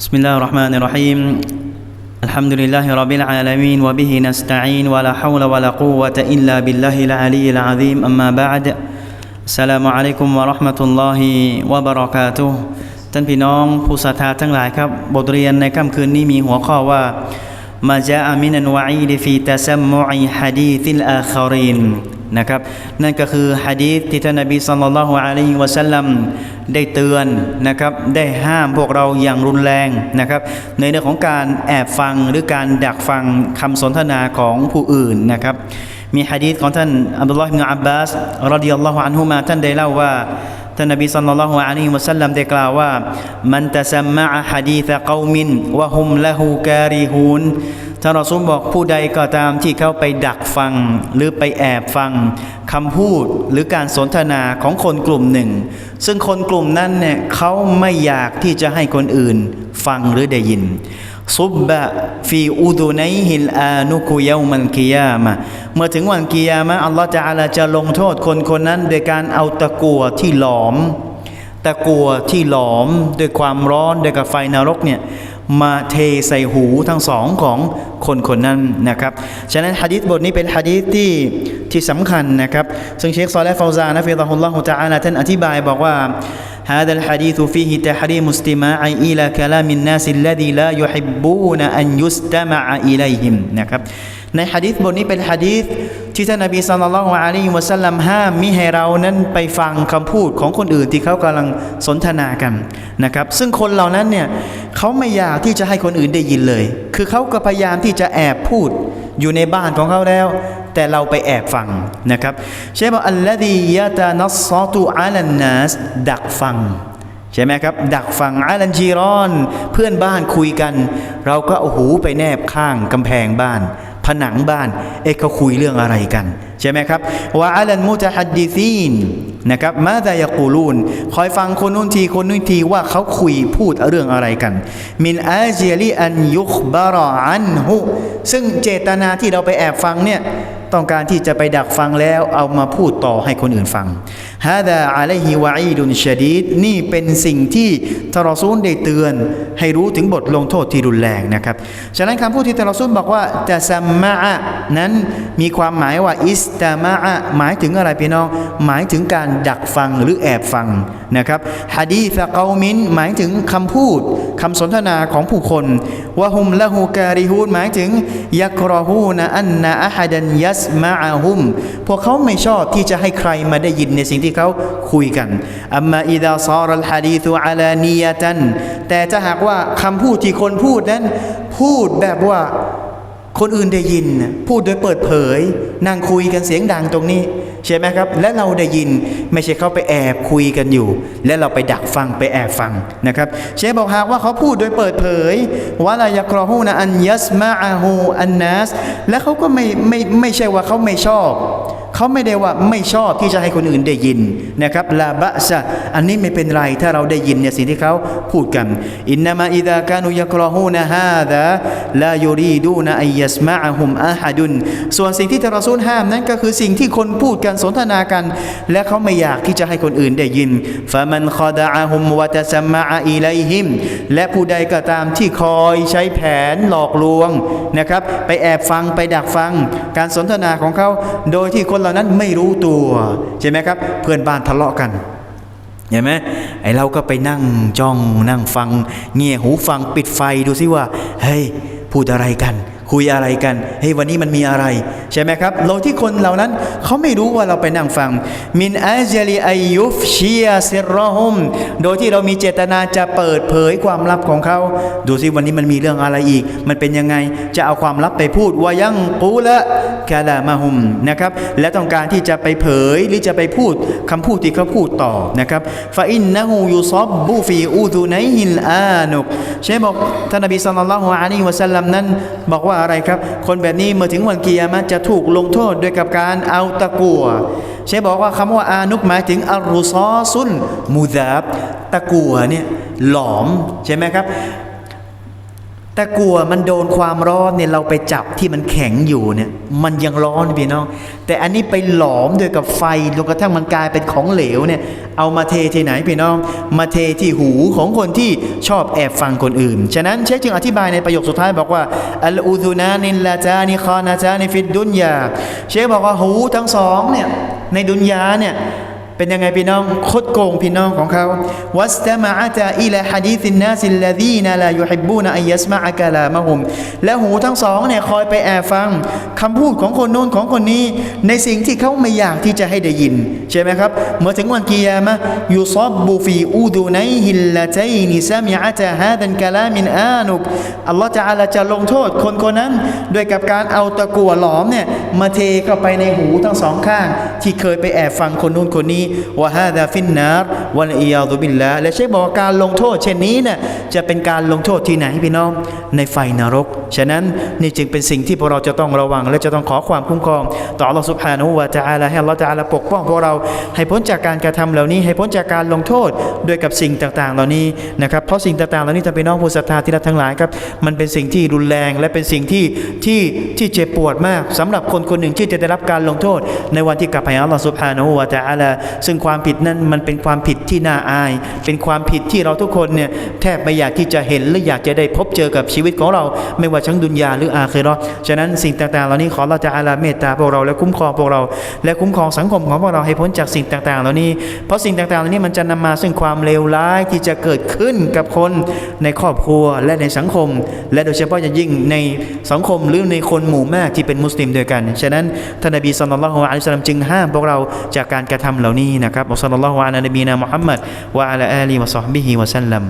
بسم الله الرحمن الرحيم الحمد لله رب العالمين وبه نستعين ولا حول ولا قوة إلا بالله العلي العظيم أما بعد السلام عليكم ورحمة الله وبركاته ท่านพี่น้องผู้ศรัทธาทั้งหลายครับ บทเรียนในค่ำคืนนี้มีหัวข้อว่ามาจาอามินันวะอีดฟีตะซัมมุอิฮะดีซิลอาคาริน นะครับนั่นก็คือฮะดีษที่ท่านนบีสัลลัลลอฮุอะลัยฮิวะสัลลัมได้เตือนนะครับได้ห้ามพวกเราอย่างรุนแรงนะครับในเรื่องของการแอบฟังหรือการดักฟังคำสนทนาของผู้อื่นนะครับมีฮะดีษของท่านอับดุลลอฮ์อิบนอับบาสรดิยัลลอฮุอันฮุมาท่านได้เล่าว่าท่านนบีสัลลัลลอฮุอะลัยฮิวะสัลลัมได้กล่าวว่ามันตะซัมมะฮะดีษกอมินวะฮุมละฮูการิฮูน ท่านรอซูลบอกผู้ใดก็ตามที่เขาไปดักฟัง หรือไปแอบฟังคำพูดหรือการสนทนาของคนกลุ่มหนึ่ง ซึ่งคนกลุ่มนั้นเนี่ยเขาไม่อยากที่จะให้คนอื่นฟังหรือได้ยินซุบบะฟีอูดูไนฮิลอานุกุยามันกิยามะเมื่อถึงวันกิยามะอัลลอฮฺจะอาลาจะลงโทษคนคนนั้นโดยการเอาตะกัวที่หลอม ตะกัวที่หลอมด้วยความร้อนด้วยกับไฟนรกเนี่ย มาเทใส่หูทั้งสองของคนคนนั้นนะครับ ฉะนั้นฮะดิษบทนี้เป็นฮะดิษที่ที่สำคัญนะครับ ซึ่งเชคซอลและฟาวซานะฟิฎะฮุลลอฮุตะอาลาท่านอธิบายบอกว่า هذا الحديث فيه تحريم استماع إلى كلام الناس الذي لا يحبون أن يستمع إليهم นะครับ ในฮะดีษบทนี้เป็นฮะดีษที่ท่านนบีสัลลัลลอฮุอะลัยฮิวะสัลลัมห้ามมิให้เรานั้นไปฟังคำพูดของคนอื่นที่เขากำลังสนทนากันนะครับ ซึ่งคนเหล่านั้นเนี่ยเขาไม่อยากที่จะให้คนอื่นได้ยินเลย คือเขาก็พยายามที่จะแอบพูดอยู่ในบ้านของเขาแล้ว แต่เราไปแอบฟังนะครับใช่ป่ะอัลลดียะตานัสซอตุอาลันนัสดักฟังใช่ไหมครับ ดักฟังอาลันจีรอน เพื่อนบ้านคุยกัน เราก็เอาหูไปแนบข้างกำแพงบ้าน นังบ้าน เอ๊ะเขาคุยเรื่องอะไรกัน ใช่ไหมครับว่าอาลันมุตฮัดดีซีนนะครับมาซายกูลูนคอยฟังคนนู้นทีคนนู้นทีว่าเขาคุยพูดเรื่องอะไรกัน มินอาเจลีอันยุคบารออันหุซึ่งเจตนาที่เราไปแอบฟังเนี่ย ต้องการที่จะไปดักฟังแล้วเอามาพูดต่อให้คนอื่นฟังฮาดาอะลัยฮิวะอีดุนชดีดนี่เป็นสิ่งที่ทารอซูลได้เตือน ให้รู้ถึงบทลงโทษที่รุนแรงนะครับ ฉะนั้นคำพูดที่ทารอซูลบอกว่าจะซัมมะอะนั้นมีความหมายว่าอิสตามะอะหมายถึงอะไรพี่น้อง หมายถึงการดักฟังหรือแอบฟังนะครับฮะดีฟะเกามินหมายถึงคำพูดคำสนทนาของผู้คนวะฮุมละฮูการิฮูนหมายถึงยักรอฮูนะอันนะอะฮัดันยัสมาอาฮุมพวกเขาไม่ชอบที่จะให้ใครมาได้ยินในสิ่งที่เขาคุยกันอัมมาอิดาซารัลฮะดีตุอาลานียะตันแต่ถ้าหากว่าคำพูดที่คนพูดนั้น พูดแบบว่า คนอื่นได้ยินพูดโดยเปิดเผยนั่งคุยกันเสียงดังตรงนี้ ใช่ไหมครับ และเราได้ยินไม่ใช่เขาไปแอบคุยกันอยู่ และเราไปดักฟังไปแอบฟังนะครับ เชฟบอกหากว่าเขาพูดโดยเปิดเผยว่าลายกรอฮูนะอันยัสมาอาหูอันนัสและเขาก็ไม่ไม่ไม่ใช่ว่าเขาไม่ชอบ เขาไม่ได้ว่าไม่ชอบที่จะให้คนอื่นได้ยินนะครับลาบะซะอันนี้ไม่เป็นไรถ้าเราได้ยินเนี่ยสิ่งที่เขาพูดกันอินนามาอิดากานุยักรอฮูนะฮาดะลายูรีดูนะอัยยัสมาอะฮุมอาฮัดุนส่วนสิ่งที่ทารอซูลห้ามนั้นก็คือสิ่งที่คนพูดกันสนทนากัน และเขาไม่อยากที่จะให้คนอื่นได้ยินฟะมันคอดะอะฮุมวะตะซัมมะอีไลฮิมและผู้ใดก็ตามที่คอยใช้แผนหลอกลวงนะครับ ไปแอบฟังไปดักฟัง การสนทนาของเขาโดยที่คนเล่านั้นไม่รู้ตัวใช่ไหมครับ เพื่อนบ้านทะเลาะกันเห็นไหมไอเราก็ไปนั่งจ้องนั่งฟัง เงี่ยหูฟังปิดไฟดูซิว่า เฮ้ย พูดอะไรกัน คุยอะไรกันเฮ้ยวันนี้มันมีอะไร ใช่ไหมครับ เราที่คนเหล่านั้นเขาไม่รู้ว่าเราไปนั่งฟัง มินอาจลีอายุฟชียเซรอฮุมโดยที่เรามีเจตนาจะเปิดเผยความลับของเขา ดูซิวันนี้มันมีเรื่องอะไรอีก มันเป็นยังไงจะเอาความลับไปพูดว่ายังกูละกาลามาฮุมนะครับและต้องการที่จะไปเผยหรือจะไปพูดคำพูดที่เขาพูดต่อนะครับฟาอินนะฮูยูซอบบูฟีอูดูไนฮิลอานุกใช่บอกท่านนบีสัลลัลลอฮุอะลัยฮิวะสัลลัมนั้นบอกว่าอะไรครับ คนแบบนี้เมื่อถึงวันกิยามะจะถูกลงโทษด้วยกับการเอาตะกัวใช้บอกว่าคำว่าอานุกหมายถึงอารุซอซุนมูดาบตะกัวเนี่ยหลอมใช่ไหมครับ ตตะกั่วมันโดนความร้อนเนี่ยเราไปจับที่มันแข็งอยู่เนี่ยมันยังร้อนพี่น้อง แต่อันนี้ไปหลอมด้วยกับไฟจนกระทั่งมันกลายเป็นของเหลวเนี่ยเอามาเทที่ไหนพี่น้อง มาเทที่หูของคนที่ชอบแอบฟังคนอื่น ฉะนั้นเชคจึงอธิบายในประโยคสุดท้ายบอกว่าอัลอูซุนานิลลาจานิคานาจานิฟิดดุนยาเชคบอกว่าหูทั้งสองเนี่ยในดุนยาเนี่ย เป็นยังไงพี่น้องคดโกงพี่น้องของเขาวัสตมะตาอิลาฮะดีซินนาซิลลดีนาลายุฮิบบูนอัยสมะอะกะลามะฮุมและหูทั้งสองเนี่ยคอยไปแอบฟังคำพูดของคนโน้นของคนนี้ ในสิ่งที่เขาไม่อยากที่จะให้ได้ยิน ใช่ไหมครับ เมื่อถึงวันกิยามะยูซอบบูฟีอูดูไนฮิลละใจนิซามิอะตาฮาดันกะลามินอานุกอัลลอฮฺจะอาลาจะลงโทษคนคนนั้นด้วยกับการเอาตะกั่วหลอมเนี่ยมาเทเข้าไปในหูทั้งสองข้าง ที่เคยไปแอบฟังคนนู้นคนนี้วะฮาดาฟินนารวันอียาดุบิลละและเชคบอกว่าการลงโทษเช่นนี้เนี่ยจะเป็นการลงโทษที่ไหนพี่น้องในไฟนรก ฉะนั้นนี่จึงเป็นสิ่งที่พวกเราจะต้องระวัง และจะต้องขอความคุ้มครอง ต่ออัลลอฮฺสุบฮานะฮูวะตาลาให้อัลลอฮฺตะอาลาปกป้องพวกเราให้พ้นจากการกระทำเหล่านี้ ให้พ้นจากการลงโทษด้วยกับสิ่งต่างๆ เหล่านี้นะครับเพราะสิ่งต่างๆเหล่านี้จะเป็นน้องผู้ศรัทธาที่รักทั้งหลายครับมันเป็นสิ่งที่รุนแรงและเป็นสิ่งที่ที่ที่เจ็บปวดมากสำหรับคนคนหนึ่งที่จะได้รับการลงโทษ ในวันที่กลับไปหาอัลลอฮฺสุบฮานะฮูวะตาลาซึ่งความผิดนั้นมันเป็นความผิดที่น่าอาย เป็นความผิดที่เราทุกคนเนี่ยแทบไม่อยากที่จะเห็นหรืออยากจะได้พบเจอกับชีวิตของเรา ไม่ว่าทั้งดุนยาหรืออาคิเราฉะนั้นสิ่งต่างๆ เหล่านี้ขอเราจะอาลาเมตตาพวกเราและคุ้มครองพวกเรา และคุ้มครองสังคมของพวกเราให้พ้นจากสิ่งต่างๆ เหล่านี้ เพราะสิ่งต่างๆ เหล่านี้มันจะนำมาซึ่งความเลวร้ายที่จะเกิดขึ้นกับคนในครอบครัวและในสังคม และโดยเฉพาะอย่างยิ่งในสังคมหรือในคนหมู่มากที่เป็นมุสลิมด้วยกัน ฉะนั้นท่านนบีสุลต่านละฮ์อะลัยฮิสสลามจึงห้ามพวกเราจากการกระทำเหล่านี้นะครับอัลลอฮฺสัลลัลลอฮุอะลัยนบีนามุฮัมมัดวะอะลาอาลีวะซอฮบิฮิวะซัลลัม